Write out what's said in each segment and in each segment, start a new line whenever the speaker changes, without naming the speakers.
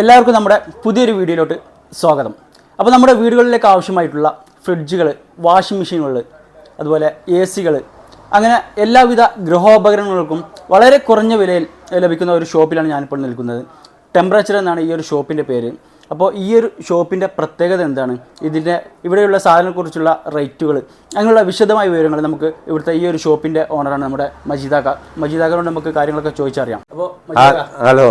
എല്ലാവർക്കും നമ്മുടെ പുതിയൊരു വീഡിയോയിലോട്ട് സ്വാഗതം. അപ്പോൾ നമ്മുടെ വീടുകളിലേക്ക് ആവശ്യമായിട്ടുള്ള ഫ്രിഡ്ജുകൾ വാഷിംഗ് മെഷീനുകൾ അതുപോലെ എ സികൾ അങ്ങനെ എല്ലാവിധ ഗൃഹോപകരണങ്ങൾക്കും വളരെ കുറഞ്ഞ വിലയിൽ ലഭിക്കുന്ന ഒരു ഷോപ്പിലാണ് ഞാനിപ്പോൾ നിൽക്കുന്നത്. ടെമ്പറേച്ചർ എന്നാണ് ഈ ഒരു ഷോപ്പിന്റെ പേര്. അപ്പോൾ ഈ ഒരു ഷോപ്പിന്റെ പ്രത്യേകത എന്താണ്? ഇതിന്റെ ഇവിടെയുള്ള സാധനങ്ങളെക്കുറിച്ചുള്ള റേറ്റുകൾ അങ്ങനെയുള്ള വിശദമായ വിവരങ്ങൾ നമുക്ക് ഇവിടുത്തെ ഈ ഒരു ഷോപ്പിന്റെ ഓണറാണ് നമ്മുടെ മജീദാക്ക. മജീദാക്കനോട് നമുക്ക് കാര്യങ്ങളൊക്കെ ചോദിച്ചറിയാം. അപ്പോൾ
ഹലോ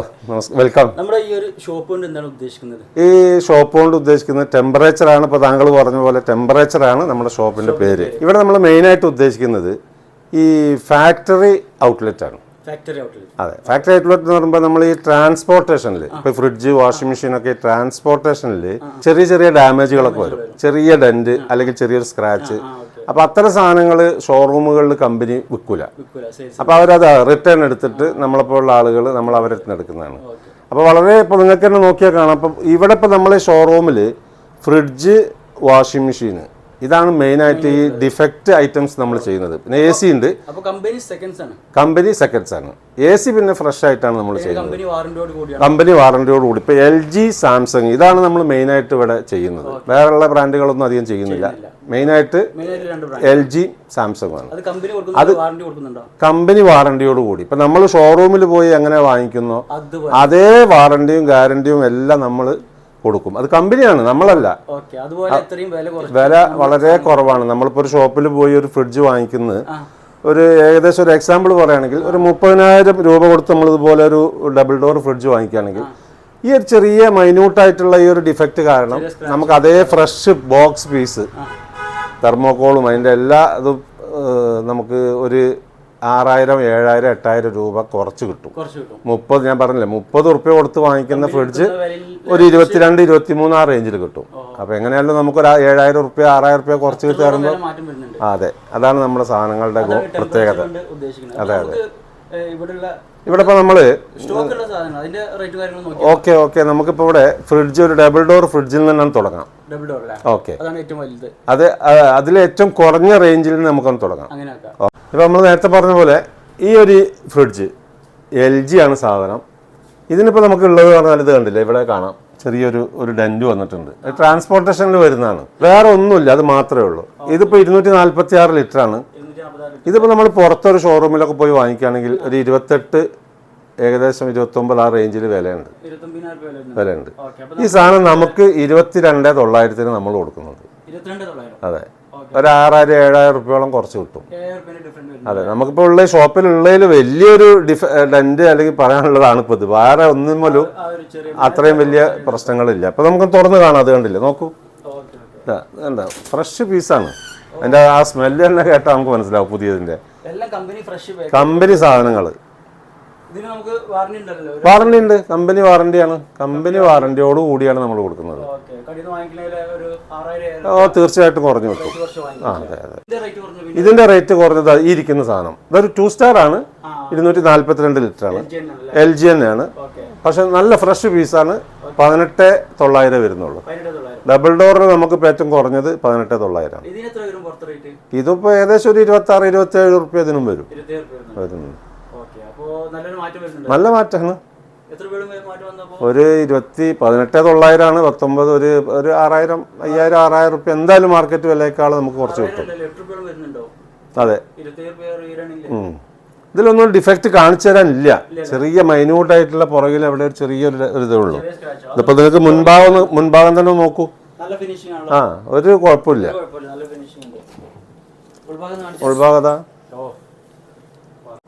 വെൽക്കം.
നമ്മുടെ ഈ ഒരു ഷോപ്പ് കൊണ്ട് എന്താണ് ഉദ്ദേശിക്കുന്നത്?
ഈ ഷോപ്പ് കൊണ്ട് ഉദ്ദേശിക്കുന്നത് ടെമ്പറേച്ചറാണ് ഇപ്പോൾ താങ്കൾ പറഞ്ഞ പോലെ ടെമ്പറേച്ചറാണ് നമ്മുടെ ഷോപ്പിന്റെ പേര്. ഇവിടെ നമ്മൾ മെയിനായിട്ട് ഉദ്ദേശിക്കുന്നത് ഈ ഫാക്ടറി
ഔട്ട്ലെറ്റാണ്.
അതെ ഫാക്ടറി ഔട്ട്ലെറ്റ് എന്ന് പറയുമ്പോൾ നമ്മൾ ഈ ട്രാൻസ്പോർട്ടേഷനിൽ ഇപ്പൊ ഫ്രിഡ്ജ് വാഷിംഗ് മെഷീൻ ഒക്കെ ട്രാൻസ്പോർട്ടേഷനിൽ ചെറിയ ചെറിയ ഡാമേജുകളൊക്കെ വരും. ചെറിയ ഡെന്റ് അല്ലെങ്കിൽ ചെറിയൊരു സ്ക്രാച്ച് അപ്പൊ അത്തരം സാധനങ്ങൾ ഷോറൂമുകളിൽ കമ്പനി വിൽക്കൂല. അപ്പൊ അവരത് റിട്ടേൺ എടുത്തിട്ട് നമ്മളെപ്പോലുള്ള ആളുകൾ നമ്മൾ അവരെ എടുക്കുന്നതാണ്. അപ്പോൾ വളരെ ഇപ്പോൾ നിങ്ങൾക്ക് തന്നെ നോക്കിയാൽ കാണാം. അപ്പം ഇവിടെ ഇപ്പോൾ നമ്മൾ ഷോറൂമിൽ ഫ്രിഡ്ജ് വാഷിംഗ് മെഷീൻ ഇതാണ് മെയിനായിട്ട് ഈ ഡിഫക്റ്റ് ഐറ്റംസ് നമ്മൾ ചെയ്യുന്നത്. പിന്നെ എ സി ഉണ്ട്.
കമ്പനി സെക്കൻഡ്സ് ആണ്.
എ സി പിന്നെ ഫ്രഷ് ആയിട്ടാണ് നമ്മൾ ചെയ്യുന്നത്.
കമ്പനി വാറന്റിയോട്
കൂടി. ഇപ്പോൾ എൽ ജി സാംസങ് ഇതാണ് നമ്മൾ മെയിനായിട്ട് ഇവിടെ ചെയ്യുന്നത്. വേറെയുള്ള ബ്രാൻഡുകളൊന്നും അധികം ചെയ്യുന്നില്ല. മെയിനായിട്ട് എൽ ജി സാംസങ് ആണ്.
അത് കമ്പനി
വാറണ്ടിയോട് കൂടി. ഇപ്പം നമ്മൾ ഷോറൂമിൽ പോയി എങ്ങനെ വാങ്ങിക്കുന്നോ അതേ വാറണ്ടിയും ഗ്യാരണ്ടിയും എല്ലാം നമ്മൾ കൊടുക്കും. അത് കമ്പനിയാണ് നമ്മളല്ല.
വില
വളരെ കുറവാണ്. നമ്മളിപ്പോൾ ഒരു ഷോപ്പിൽ പോയി ഒരു ഫ്രിഡ്ജ് വാങ്ങിക്കുന്നത് ഒരു ഏകദേശം ഒരു എക്സാമ്പിൾ പറയുകയാണെങ്കിൽ ഒരു മുപ്പതിനായിരം രൂപ കൊടുത്ത് നമ്മൾ ഇതുപോലെ ഒരു ഡബിൾ ഡോർ ഫ്രിഡ്ജ് വാങ്ങിക്കുകയാണെങ്കിൽ ഈ ഒരു ചെറിയ മൈന്യൂട്ടായിട്ടുള്ള ഈ ഒരു ഡിഫക്റ്റ് കാരണം നമുക്ക് അതേ ഫ്രഷ് ബോക്സ് പീസ് തെർമോക്കോളും അതിന്റെ എല്ലാ ഇതും നമുക്ക് ഒരു ആറായിരം ഏഴായിരം എട്ടായിരം രൂപ കുറച്ച് കിട്ടും. മുപ്പത് ഞാൻ പറഞ്ഞില്ലേ മുപ്പത് റുപ്യ കൊടുത്ത് വാങ്ങിക്കുന്ന ഫ്രിഡ്ജ് ഒരു ഇരുപത്തിരണ്ട് ഇരുപത്തി മൂന്ന് ആ റേഞ്ചിൽ കിട്ടും. അപ്പൊ എങ്ങനെയായാലും നമുക്ക് ഒരു ഏഴായിരം റുപ്യ ആറായിരം റുപ്യ കുറച്ച് കിട്ടി
വില മാറ്റം വരുന്നുണ്ട്.
അതെ. അതാണ് നമ്മുടെ സാധനങ്ങളുടെ പ്രത്യേകത.
അതെ അതെ.
ഇവിടെ ഇപ്പൊ
നോക്കി
ഓക്കെ ഓക്കെ. നമുക്കിപ്പോ ഇവിടെ ഫ്രിഡ്ജ് ഒരു ഡബിൾ ഡോർ ഫ്രിഡ്ജിൽ നിന്നാണ് തുടങ്ങാം.
ഡബിൾ ഡോർ അല്ലേ?
ഓക്കെ. അത് അതിൽ ഏറ്റവും കുറഞ്ഞ റേഞ്ചിൽ നിന്ന് നമുക്കൊന്ന് തുടങ്ങാം. ഇപ്പം നമ്മൾ നേരത്തെ പറഞ്ഞ പോലെ ഈ ഒരു ഫ്രിഡ്ജ് എൽ ജി ആണ് സാധനം. ഇതിനിപ്പോൾ നമുക്ക് ഉള്ളത് പറഞ്ഞാൽ ഇത് കണ്ടില്ല? ഇവിടെ കാണാം. ചെറിയൊരു ഒരു ഡെന്റ് വന്നിട്ടുണ്ട്. ട്രാൻസ്പോർട്ടേഷനിൽ വരുന്നതാണ്. വേറെ ഒന്നുമില്ല അത് മാത്രമേ ഉള്ളൂ. ഇതിപ്പോൾ ഇരുന്നൂറ്റി നാൽപ്പത്തി ആറ് ലിറ്ററാണ്.
ആണ്
ഇതിപ്പോൾ നമ്മൾ പുറത്തൊരു ഷോറൂമിലൊക്കെ പോയി വാങ്ങിക്കുകയാണെങ്കിൽ ഒരു ഇരുപത്തെട്ട് ഏകദേശം ഇരുപത്തൊമ്പത് ആ റേഞ്ചിൽ വിലയുണ്ട്. വിലയുണ്ട്. ഈ സാധനം നമുക്ക് ഇരുപത്തിരണ്ട് തൊള്ളായിരത്തിന് നമ്മൾ കൊടുക്കുന്നുണ്ട്. അതെ. ഒരു ആറായിരം ഏഴായിരം റുപ്യോളം കുറച്ച് കിട്ടും. അതെ നമുക്കിപ്പോൾ ഉള്ള ഷോപ്പിലുള്ളതിൽ വലിയൊരു ഡിഫ ഡെന്റ് അല്ലെങ്കിൽ പറയാനുള്ളതാണ് ഇപ്പോൾ ഇത്. വേറെ ഒന്നും പോലും അത്രയും വലിയ പ്രശ്നങ്ങളില്ല. അപ്പോൾ നമുക്ക് തുറന്ന് കാണാം അത് കണ്ടില്ലേ? നോക്കൂ. എന്താ ഫ്രഷ് പീസാണ് അതിന്റെ ആ സ്മെല്ല് തന്നെ കേട്ടാൽ നമുക്ക് മനസ്സിലാവും
പുതിയതിന്റെ കമ്പനി
സാധനങ്ങൾ
ഇതിന് നമുക്ക് വാറന്റി ഉണ്ടല്ലോ ഒരു
വാറണ്ടി ഉണ്ട്. കമ്പനി വാറണ്ടിയാണ് കമ്പനി വാറണ്ടിയോട് കൂടിയാണ് നമ്മൾ കൊടുക്കുന്നത്. ഓ തീർച്ചയായിട്ടും കുറഞ്ഞു കിട്ടും. ആ അതെ അതെ.
ഇതിന്റെ റേറ്റ്
കുറഞ്ഞത് ഈ ഇരിക്കുന്ന സാധനം. ഇതൊരു ടു സ്റ്റാർ ആണ്. ഇരുന്നൂറ്റി നാല്പത്തിരണ്ട് ലിറ്റർ ആണ്. എൽ ജി എൻ
ആണ്.
പക്ഷെ നല്ല ഫ്രഷ് പീസാണ് പതിനെട്ട് തൊള്ളായിരം വരുന്നുള്ളൂ. ഡബിൾ ഡോറിന് നമുക്ക് ഇപ്പം ഏറ്റവും കുറഞ്ഞത് പതിനെട്ട് തൊള്ളായിരം ഇതിപ്പോൾ ഏകദേശം ഒരു ഇരുപത്തി ആറ് ഇരുപത്തി ഏഴ് റുപ്യ ഇതിനും വരും
വരുന്നുണ്ട്
വരുന്നുണ്ട്
ഓക്കെ അപ്പോൾ നല്ലൊരു മാറ്റം വരുന്നുണ്ട്
നല്ല മാറ്റമാണ് ഒരു ഇരുപത്തി പതിനെട്ട് തൊള്ളായിരമാണ് പത്തൊമ്പത് ഒരു ഒരു ആറായിരം അയ്യായിരം ആറായിരം റുപ്യ എന്തായാലും മാർക്കറ്റ് വിലയേക്കാൾ നമുക്ക് കുറച്ച് കിട്ടും. അതെ. ഇതിലൊന്നും ഡിഫക്റ്റ് കാണിച്ചു തരാനില്ല. ചെറിയ മൈന്യൂട്ടായിട്ടുള്ള പുറകിൽ അവിടെ ഒരു ചെറിയൊരു ഒരു ഇതേ ഉള്ളൂ. ഇതിപ്പോൾ നിങ്ങൾക്ക് മുൻഭാഗം മുൻഭാഗം തന്നെ നോക്കൂ. ആ ഒരു കുഴപ്പമില്ല. ഉൾഭാഗത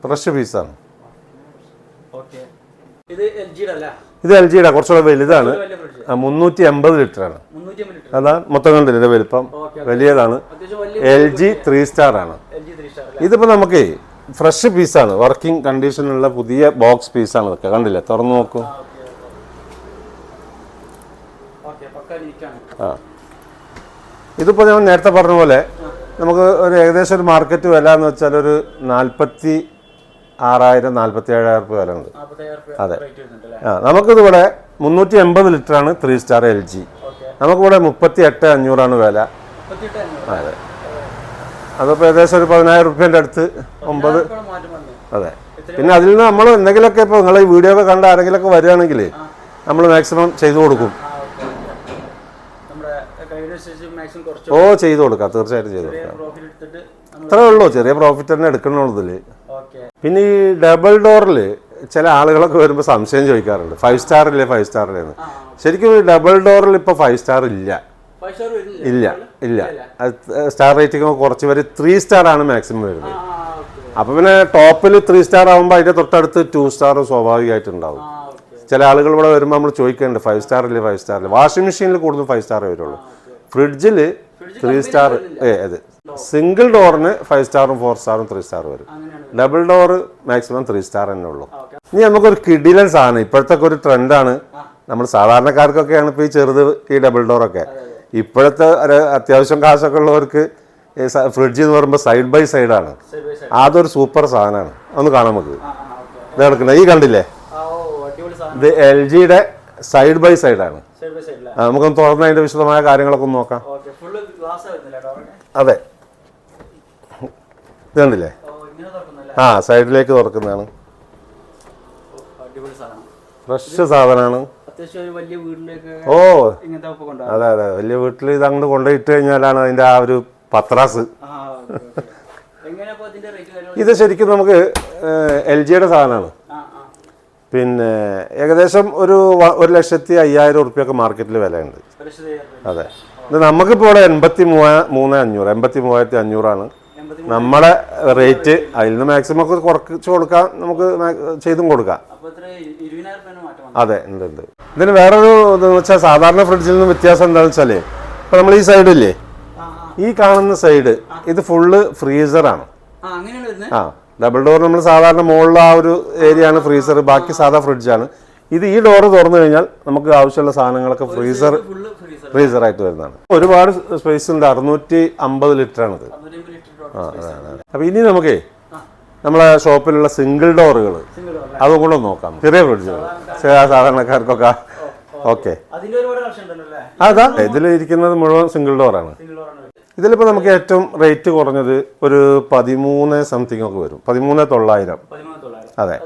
ഫ്രഷ് പീസാണ്
ഇത് എൽ ജിയുടെ
കുറച്ചുകൂടെ വലുതാണ്. മുന്നൂറ്റി എൺപത് ലിറ്റർ ആണ്.
മുന്നൂറ്റി അമ്പത് ലിറ്റർ.
അതാ മൊത്തം കണ്ടില്ല വലിപ്പം? വലിയതാണ്. എൽ ജി ത്രീ സ്റ്റാർ ആണ്. ഇതിപ്പോ നമുക്ക് ഫ്രഷ് പീസാണ് വർക്കിംഗ് കണ്ടീഷനുള്ള പുതിയ ബോക്സ് പീസാണ് ഇതൊക്കെ. കണ്ടില്ല? തുറന്നു നോക്കൂ. ആ ഇതിപ്പോ ഞാൻ നേരത്തെ പറഞ്ഞ പോലെ നമുക്ക് ഒരു ഏകദേശം ഒരു മാർക്കറ്റ് വില എന്ന് വെച്ചാൽ ഒരു നാൽപ്പത്തി ആറായിരം നാൽപ്പത്തി ഏഴായിരം രൂപ വില ഉണ്ട്
അതെ.
ആ നമുക്കിതിവിടെ മുന്നൂറ്റി എൺപത് ലിറ്റർ ആണ് ത്രീ സ്റ്റാർ എൽ ജി നമുക്കിവിടെ മുപ്പത്തി എട്ട് അഞ്ഞൂറാണ് വില. അതെ. അതിപ്പോൾ ഏകദേശം ഒരു പതിനായിരം റുപ്യന്റെ അടുത്ത് ഒമ്പത്. അതെ. പിന്നെ അതിൽ നിന്ന് നമ്മൾ എന്തെങ്കിലുമൊക്കെ ഇപ്പോൾ നിങ്ങൾ ഈ വീഡിയോ ഒക്കെ കണ്ട ആരെങ്കിലുമൊക്കെ വരികയാണെങ്കിൽ നമ്മൾ മാക്സിമം ചെയ്തു കൊടുക്കും. ഓ ചെയ്തു കൊടുക്കാം. തീർച്ചയായിട്ടും ചെയ്തു കൊടുക്കാം. അത്രേ ഉള്ളൂ. ചെറിയ പ്രോഫിറ്റ് തന്നെ എടുക്കണുള്ളതിൽ പിന്നെ ഈ ഡബിൾ ഡോറിൽ ചില ആളുകളൊക്കെ വരുമ്പോൾ സംശയം ചോദിക്കാറുണ്ട്. ഫൈവ് സ്റ്റാർ ഇല്ലേ ഫൈവ് സ്റ്റാർ എന്ന്. ശരിക്കും ഈ ഡബിൾ ഡോറിൽ ഇപ്പോൾ ഫൈവ് സ്റ്റാർ ഇല്ല. ഇല്ല ഇല്ല സ്റ്റാർ റേറ്റിംഗ് കുറച്ച് പേര് ത്രീ സ്റ്റാർ ആണ് മാക്സിമം വരുന്നത്. അപ്പം പിന്നെ ടോപ്പിൽ ത്രീ സ്റ്റാർ ആകുമ്പോൾ അതിന്റെ തൊട്ടടുത്ത് ടു സ്റ്റാർ സ്വാഭാവികമായിട്ടുണ്ടാവും.
ഉണ്ടാവും
ചില ആളുകൾ ഇവിടെ വരുമ്പോൾ നമ്മൾ ചോദിക്കുന്നുണ്ട് ഫൈവ് സ്റ്റാർ ഇല്ലേ ഫൈവ് സ്റ്റാർ ഇല്ല? വാഷിംഗ് മെഷീനിൽ കൂടുതൽ ഫൈവ് സ്റ്റാർ വരുള്ളൂ. ഫ്രിഡ്ജിൽ ത്രീ സ്റ്റാർ ഏ അതെ. സിംഗിൾ ഡോറിന് ഫൈവ് സ്റ്റാറും ഫോർ സ്റ്റാറും ത്രീ സ്റ്റാർ വരും. Double door maximum three star തന്നെ ഉള്ളൂ. ഇനി നമുക്കൊരു കിഡിലൻ സാധനം ഇപ്പോഴത്തെ ഒരു ട്രെൻഡാണ് നമ്മൾ സാധാരണക്കാർക്കൊക്കെയാണ് ഇപ്പോൾ ഈ ചെറുത് ഈ ഡബിൾ ഡോറൊക്കെ ഇപ്പോഴത്തെ ഒരു അത്യാവശ്യം കാശൊക്കെ ഉള്ളവർക്ക് ഫ്രിഡ്ജ് എന്ന് പറയുമ്പോൾ സൈഡ് ബൈ സൈഡാണ്
സൈഡ് ആണ് സൈഡ്
അതൊരു സൂപ്പർ സാധനമാണ്. ഒന്ന് കാണാം നമുക്ക്. ഇത് കിടക്കുന്നത് ഈ കണ്ടില്ലേ? ഇത് എൽ ജിയുടെ സൈഡ് ബൈ സൈഡാണ് നമുക്കൊന്ന് തുറന്ന് അതിന്റെ വിശദമായ കാര്യങ്ങളൊക്കെ ഒന്ന് നോക്കാം. അതെ. ഇത് കണ്ടില്ലേ?
ഓ ഇങ്ങനെ തുറക്കുന്നല്ലേ?
ആ സൈഡിലേക്ക് തുറക്കുന്നതാണ്. ഫ്രഷ് സാധനമാണ്. ഓ അതെ അതെ. വലിയ വീട്ടിൽ ഇത് അങ്ങോട്ട് കൊണ്ടുപോയിട്ട് കഴിഞ്ഞാലാണ് അതിന്റെ ആ ഒരു പത്രാസ്. ഇത് ശരിക്കും നമുക്ക് എൽ ജിയുടെ സാധനമാണ്. പിന്നെ ഏകദേശം ഒരു ഒരു ലക്ഷത്തി അയ്യായിരം ഉറുപ്പ്യൊക്കെ മാർക്കറ്റിൽ വിലയുണ്ട്. അതെ. നമുക്കിപ്പോൾ ഇവിടെ എൺപത്തി മൂവ മൂന്ന് അഞ്ഞൂറ് എൺപത്തി മൂവായിരത്തി അഞ്ഞൂറാണ്.
നമ്മളെ
നമ്മുടെ റേറ്റ് അതിൽ നിന്ന് മാക്സിമം ഒക്കെ കുറച്ച് കൊടുക്കാം നമുക്ക് ചെയ്തും കൊടുക്കാം. അതെ ഉണ്ട് ഉണ്ട്. ഇതിന് വേറൊരു ഇതെന്ന് വെച്ചാൽ സാധാരണ ഫ്രിഡ്ജിൽ നിന്ന് വ്യത്യാസം എന്താണെന്ന് വെച്ചാൽ ഇപ്പം നമ്മൾ ഈ സൈഡില്ലേ ഈ കാണുന്ന സൈഡ് ഇത് ഫുള്ള് ഫ്രീസറാണ്
ആ
ഡബിൾ ഡോർ നമ്മൾ സാധാരണ മുകളിൽ ആ ഒരു ഏരിയ ആണ് ഫ്രീസർ ബാക്കി സാധാ ഫ്രിഡ്ജാണ് ഇത് ഈ ഡോർ തുറന്നു കഴിഞ്ഞാൽ നമുക്ക് ആവശ്യമുള്ള സാധനങ്ങളൊക്കെ ഫ്രീസർ
ഫ്രീസർ
ആയിട്ട് വരുന്നതാണ്. ഒരുപാട് സ്പേസ് ഉണ്ട്. അറുന്നൂറ്റി അമ്പത് ലിറ്റർ ആണിത് അപ്പൊ ഇനി നമുക്കേ. നമ്മളെ ഷോപ്പിലുള്ള സിംഗിൾ ഡോറുകൾ അതും കൂടെ നോക്കാം. ചെറിയ ഫ്രിഡ്ജുകൾ സാധാരണക്കാർക്കൊക്കെ. ഓക്കെ. അതാ ഇതിൽ ഇരിക്കുന്നത് മുഴുവൻ സിംഗിൾ ഡോറാണ് ഇതിലിപ്പോൾ നമുക്ക് ഏറ്റവും റേറ്റ് കുറഞ്ഞത് ഒരു പതിമൂന്ന് സംതിങ് ഒക്കെ വരും. പതിമൂന്ന് തൊള്ളായിരം. അതെ.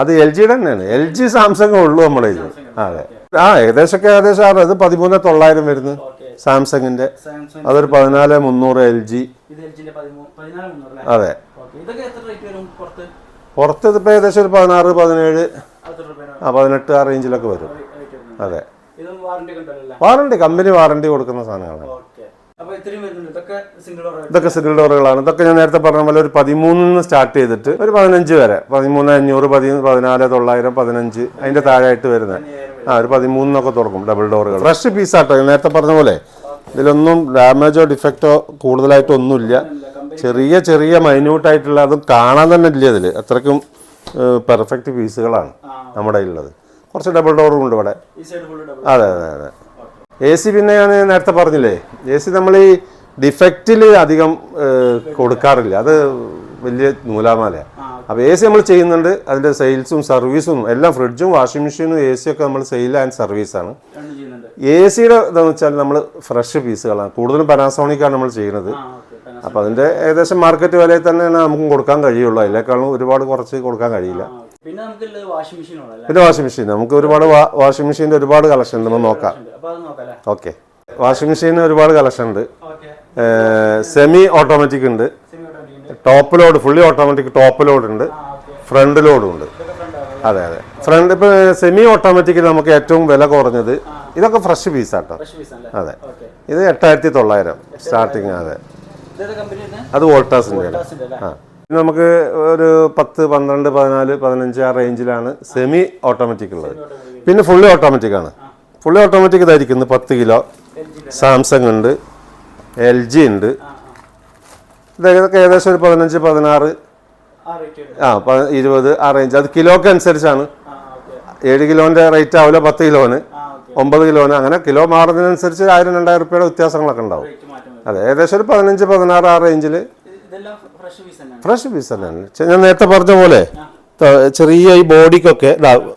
അത് എൽ ജിയുടെ തന്നെയാണ്. എൽ ജി സാംസങ് ഉള്ളൂ നമ്മുടെ ഇത്. അതെ. ആ ഏകദേശമൊക്കെ ഏകദേശം ആണ് ഇത് പതിമൂന്ന് തൊള്ളായിരം വരുന്നു സാംസങ്ങിന്റെ. അതൊരു പതിനാല് മുന്നൂറ് എൽ ജി അതെ.
പുറത്ത്?
ഇതിപ്പോ ഇതിപ്പോൾ ഏകദേശം ഒരു പതിനാറ് പതിനേഴ് ആ പതിനെട്ട് ആ റേഞ്ചിലൊക്കെ വരും. അതെ.
വാറണ്ടി
കമ്പനി വാറണ്ടി കൊടുക്കുന്ന സാധനങ്ങളാണ്.
ഇതൊക്കെ സിംഗിൾ
ഡോറുകളാണ് ഇതൊക്കെ ഞാൻ നേരത്തെ പറഞ്ഞ പോലെ ഒരു പതിമൂന്നിന്ന് സ്റ്റാർട്ട് ചെയ്തിട്ട് ഒരു പതിനഞ്ച് വരെ. പതിമൂന്ന് അഞ്ഞൂറ് പതി പതിനാല് തൊള്ളായിരം പതിനഞ്ച് അതിന്റെ താഴെയായിട്ട് വരുന്നത്. ആ ഒരു പതിമൂന്നിനൊക്കെ തുറക്കും ഡബിൾ ഡോറുകൾ ഫ്രഷ് പീസാട്ടോ ഞാൻ നേരത്തെ പറഞ്ഞ പോലെ ഇതിലൊന്നും ഡാമേജോ ഡിഫക്റ്റോ കൂടുതലായിട്ടൊന്നുമില്ല ചെറിയ ചെറിയ മൈന്യൂട്ടായിട്ടുള്ള അതും കാണാൻ തന്നെ ഇല്ല ഇതിൽ അത്രയ്ക്കും പെർഫെക്റ്റ് പീസുകളാണ് നമ്മുടെ ഉള്ളത് കുറച്ച് ഡബിൾ ഡോറും ഉണ്ട് ഇവിടെ. അതെ അതെ അതെ. എ സി പിന്നെ ഞാൻ നേരത്തെ പറഞ്ഞില്ലേ? എ സി നമ്മൾ ഈ ഡിഫക്റ്റിൽ അധികം കൊടുക്കാറില്ല. അത് വലിയ നൂലാമാലയാണ്
ആ
അപ്പോൾ എ സി നമ്മൾ ചെയ്യുന്നുണ്ട്. അതിന്റെ സെയിൽസും സർവീസും എല്ലാം ഫ്രിഡ്ജും വാഷിംഗ് മെഷീനും എ സിയൊക്കെ നമ്മൾ സെയിൽ ആൻഡ് സർവീസാണ് എ സിയുടെ ഇതെന്ന് വെച്ചാൽ നമ്മൾ ഫ്രഷ് പീസുകളാണ്. കൂടുതലും പനാസോണിക്കാണ് നമ്മൾ ചെയ്യുന്നത്. അപ്പോൾ അതിന്റെ ഏകദേശം മാർക്കറ്റ് വിലയിൽ തന്നെയാണ് നമുക്ക് കൊടുക്കാൻ കഴിയുള്ളൂ. അതിനേക്കാളും ഒരുപാട് കുറച്ച് കൊടുക്കാൻ കഴിയില്ല.
പിന്നെ നമുക്കുള്ളത് വാഷിംഗ് മെഷീൻ ഉള്ളതല്ലേ?
പിന്നെ വാഷിംഗ് മെഷീൻ നമുക്ക് ഒരുപാട് വാഷിംഗ് മെഷീന്റെ ഒരുപാട് കളക്ഷൻ ഉണ്ട്. നമുക്ക് നോക്കാം.
അപ്പോൾ അത് നോക്കാം അല്ലേ?
ഓക്കെ വാഷിംഗ് മെഷീൻ ഒരുപാട് കളക്ഷൻ ഉണ്ട്. സെമി ഓട്ടോമാറ്റിക് ഉണ്ട്. Top load fully automatic top load ഉണ്ട്. ഫ്രണ്ട് ലോഡും ഉണ്ട്. അതെ അതെ. ഫ്രണ്ട് ഇപ്പോൾ സെമി ഓട്ടോമാറ്റിക്കിൽ നമുക്ക് ഏറ്റവും വില കുറഞ്ഞത് ഇതൊക്കെ ഫ്രഷ്
പീസ് അല്ലേ
അതെ. ഇത് എട്ടായിരത്തി തൊള്ളായിരം. സ്റ്റാർട്ടിങ് അതെ അത്
വോൾട്ടാസിന്റെ
ആ. നമുക്ക് ഒരു പത്ത് പന്ത്രണ്ട് പതിനാല് പതിനഞ്ച് ആ റേഞ്ചിലാണ് സെമി ഓട്ടോമാറ്റിക് ഉള്ളത്. പിന്നെ ഫുള്ളി ഓട്ടോമാറ്റിക് ആണ്. ഫുള്ളി ഓട്ടോമാറ്റിക് ഇതായിരിക്കുന്നു പത്ത് കിലോ. സാംസങ് ഉണ്ട്. എൽ ജി ഉണ്ട്. ഇതൊക്കെ ഏകദേശം ഒരു പതിനഞ്ച് പതിനാറ്
ആ
ഇരുപത് ആ റേഞ്ച് അത് കിലോക്ക് അനുസരിച്ചാണ്. ഏഴ് കിലോന്റെ റേറ്റ് ആവില്ല പത്ത് കിലോന്. ഒമ്പത് കിലോന്. അങ്ങനെ കിലോ മാറുന്നതിനനുസരിച്ച് ആയിരം രണ്ടായിരം റുപ്യയുടെ വ്യത്യാസങ്ങളൊക്കെ ഉണ്ടാവും. അതെ ഏകദേശം ഒരു പതിനഞ്ച് പതിനാറ് ആ റേഞ്ചിൽ
ഫ്രഷ് പീസ് തന്നെയാണ്.
ഞാൻ നേരത്തെ പറഞ്ഞ പോലെ ചെറിയ ഈ ബോഡിക്കൊക്കെ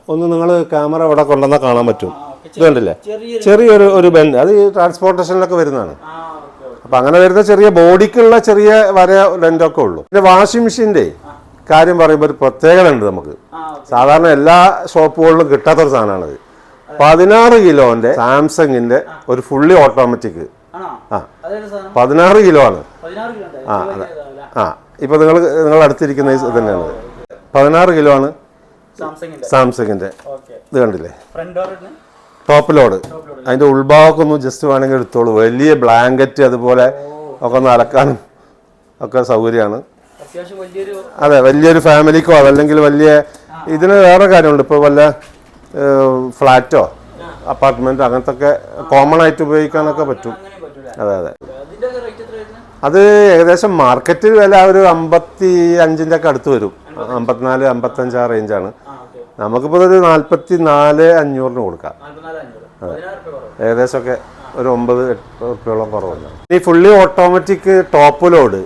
ഒന്ന് നിങ്ങൾ ക്യാമറ ഇവിടെ കൊണ്ടുവന്നാൽ കാണാൻ പറ്റും. ഇതുണ്ടല്ലേ
ചെറിയൊരു
ഒരു ബെൻഡ്. അത് ഈ ട്രാൻസ്പോർട്ടേഷനിലൊക്കെ വരുന്നതാണ്. അപ്പം അങ്ങനെ വരുന്ന ചെറിയ ബോഡിക്കുള്ള ചെറിയ വര ലെൻഡൊക്കെ ഉള്ളൂ. പിന്നെ വാഷിംഗ് മെഷീന്റെ കാര്യം പറയുമ്പോൾ ഒരു പ്രത്യേകത ഉണ്ട് നമുക്ക്. സാധാരണ എല്ലാ ഷോപ്പുകളിലും കിട്ടാത്തൊരു സാധനമാണിത്. പതിനാറ് കിലോന്റെ സാംസങ്ങിന്റെ ഒരു ഫുള്ളി ഓട്ടോമാറ്റിക്. ആ. പതിനാറ് കിലോ ആണ്. ആ, അതെ. ആ ഇപ്പൊ നിങ്ങൾ നിങ്ങൾ അടുത്തിരിക്കുന്ന ഇത് തന്നെയാണ്. പതിനാറ് കിലോ ആണ്
ഓക്കെ.
ഇത് കണ്ടില്ലേ? ടോപ്പ് ലോഡ് അതിന്റെ ഉൾഭാഗമൊക്കെ ഒന്ന് ജസ്റ്റ് വേണമെങ്കിൽ എടുത്തോളൂ. വലിയ ബ്ലാങ്കറ്റ് അതുപോലെ ഒക്കെ ഒന്ന് അലക്കാനും ഒക്കെ സൗകര്യമാണ്. അതെ വലിയൊരു ഫാമിലിക്കോ അതല്ലെങ്കിൽ വലിയ ഇതിന് വേറെ കാര്യമുണ്ട്. ഇപ്പോൾ വല്ല ഫ്ലാറ്റോ അപ്പാർട്ട്മെന്റ് അങ്ങനത്തെ ഒക്കെ കോമൺ ആയിട്ട് ഉപയോഗിക്കാനൊക്കെ പറ്റും. അതെ അതെ
അതിന്റെ റേറ്റ് എത്ര വരുന്നത്
അത് ഏകദേശം മാർക്കറ്റ് വില ഒരു അമ്പത്തി അഞ്ചിന്റെ ഒക്കെ അടുത്ത് വരും. അമ്പത്തിനാല് അമ്പത്തഞ്ച് ആ റേഞ്ചാണ് നമുക്കിപ്പോൾ ഒരു നാൽപ്പത്തി നാല് അഞ്ഞൂറിന് കൊടുക്കാം. ഏകദേശമൊക്കെ ഒരു ഒമ്പത് എട്ട് ഉറുപ്പ്യോളം കുറവുണ്ട്. ഈ ഫുള്ളി ഓട്ടോമാറ്റിക് ടോപ്പ് ലോഡ്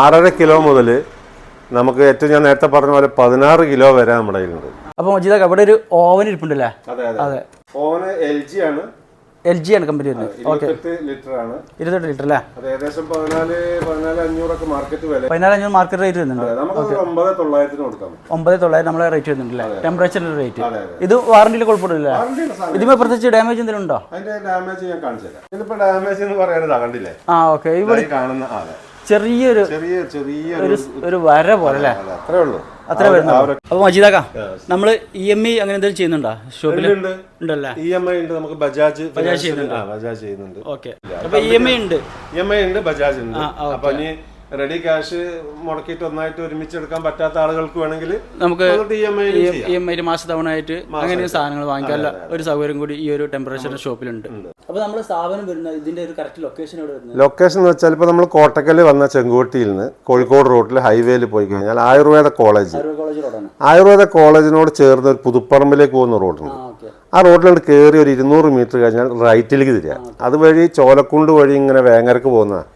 ആറര കിലോ മുതൽ നമുക്ക് ഏറ്റവും ഞാൻ നേരത്തെ പറഞ്ഞ പോലെ പതിനാറ് കിലോ വരെ നമ്മുടെ കയ്യിലുണ്ട്.
അപ്പോൾ മജീദ് അവിടെ ഒരു ഓവൻ ഇരിപ്പുണ്ടല്ലേ?
അതെ
അതെ.
ഫോണ് എൽ ജി ആണ്.
എൽ ജി ആണ് കമ്പനി വരുന്നത്.
ഓക്കെ
ഇരുപത്തെട്ട് ലിറ്റർ അല്ലേ
ഏകദേശം പതിനാല് പതിനാല് അഞ്ഞൂറൊക്കെ മാർക്കറ്റ് വില.
പതിനാല് അഞ്ഞൂറ് മാർക്കറ്റ് റേറ്റ് വരുന്നുണ്ട്.
ഒമ്പത് തൊള്ളായിരത്തിന് കൊടുക്കാം.
ഒമ്പത് തൊള്ളായിരം നമ്മളെ റേറ്റ് വരുന്നുണ്ട് അല്ലേ ടെമ്പറേച്ചറിന്റെ റേറ്റ് ഇത് വാറണ്ടിയിൽ കുഴപ്പമില്ല. ഇതിമേ പ്രത്യേകിച്ച് ഡാമേജ് എന്തെങ്കിലും ഉണ്ടോ?
അതിന്റെ ഡാമേജ് ഞാൻ കാണിച്ചു തരാം. ഇതിപ്പോ ഡാമേജ് എന്ന് പറയുന്നത് കണ്ടില്ലേ?
ആ ഓക്കെ ഇവിടെ
കാണുന്ന
ചെറിയൊരു
ചെറിയ ചെറിയ
ഒരു വര പോലെ അല്ലേ
അത്രേ ഉള്ളൂ.
അത്ര വരുന്നുള്ളൂ. അപ്പോൾ മജീദാക്ക നമ്മൾ ഇ എം ഐ അങ്ങനെ എന്തെങ്കിലും ചെയ്യുന്നുണ്ടോ? ഷോപ്പിൽ ഉണ്ടല്ലേ?
ഇ എം ഐ ഉണ്ട് നമുക്ക് ബജാജ്
ബജാജ് ചെയ്യുന്നുണ്ട്.
ബജാജ് ചെയ്യുന്നുണ്ട്.
ഓക്കെ. അപ്പൊ ഇ എം ഐ ഉണ്ട്.
ഇ എം ഐ ഉണ്ട് ബജാജ് ഉണ്ട്. അപ്പൊ ഇനി റെഡി ക്യാഷ് മുടക്കിയിട്ട് ഒന്നായിട്ട് ഒരുമിച്ച് എടുക്കാൻ പറ്റാത്ത ആളുകൾക്ക് വേണമെങ്കിൽ
നമുക്ക്
E M I
E M I മാസ തവണ ആയിട്ട് അങ്ങനെ സാധനങ്ങൾ വാങ്ങിക്കാനുള്ള ഒരു സൗകര്യം കൂടി ഈ ഒരു ടെമ്പറേച്ചർ ഷോപ്പിലുണ്ട് അപ്പോൾ നമ്മൾ സ്ഥാപനം വരുന്ന ഇതിന്റെ ഒരു കറക്റ്റ് ലൊക്കേഷൻ എവിടെ വരുന്നത്?
ലൊക്കേഷൻ എന്ന് വെച്ചാൽ ഇപ്പോൾ നമ്മൾ കോട്ടക്കൽ വന്ന ചെങ്കോട്ടിയിൽ നിന്ന് കോഴിക്കോട് റോഡിൽ ഹൈവേയിൽ പോയി കഴിഞ്ഞാൽ ആയുർവേദ കോളേജ്
ആയുർവേദ
കോളേജിനോട് ചേർന്ന് ഒരു പുതുപ്പറമ്പിലേക്ക് പോകുന്ന റോഡുണ്ട്
ആ
റോഡിലോട്ട് കയറി ഒരു ഇരുന്നൂറ് മീറ്റർ കഴിഞ്ഞാൽ റൈറ്റിലേക്ക് തിരിയാം. അതുവഴി ചോലക്കുണ്ട് വഴി ഇങ്ങനെ വേങ്ങരക്ക് പോകുന്നതാണ്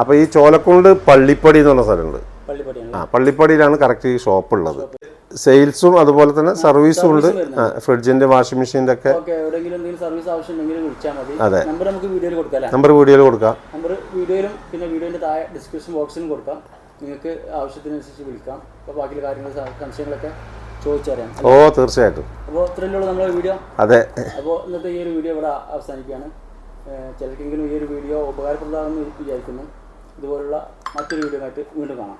അപ്പോൾ ഈ ചോലക്കുണ്ട് പള്ളിപ്പടി എന്ന് പറഞ്ഞ സ്ഥലമുണ്ട്. ആ പള്ളിപ്പടിയിലാണ് കറക്റ്റ് ഈ ഷോപ്പ് ഉള്ളത്. സെയിൽസും അതുപോലെ തന്നെ സർവീസും ഉണ്ട്. ഫ്രിഡ്ജിന്റെ വാഷിംഗ് മെഷീന്റെ ഒക്കെ. അതെ.
നമ്പർ വീഡിയോയിൽ കൊടുക്കാം
നമ്പർ
വീഡിയോയിലും പിന്നെ വീഡിയോന്റെ താഴെ ഡിസ്ക്രിപ്ഷൻ ബോക്സിലും കൊടുക്കാം. നിങ്ങൾക്ക് ആവശ്യത്തിനനുസരിച്ച് വിളിക്കാം. അപ്പോൾ ബാക്കിയുള്ള കാര്യങ്ങൾ സംശയങ്ങളൊക്കെ ചോദിച്ചറിയാം.
ഓ തീർച്ചയായിട്ടും.
അപ്പോൾ ഇത്രയുള്ള നമ്മുടെ വീഡിയോ
അതെ.
അപ്പോൾ ഇന്നത്തെ ഈ ഒരു വീഡിയോ ഇവിടെ അവസാനിക്കുകയാണ്. ചിലർക്കെങ്കിലും ഈ ഒരു വീഡിയോ ഉപകാരപ്രദമാണെന്ന് വിചാരിക്കുന്നു. ഇതുപോലുള്ള മറ്റൊരു വീഡിയോ ആയിട്ട് വീണ്ടും കാണാം.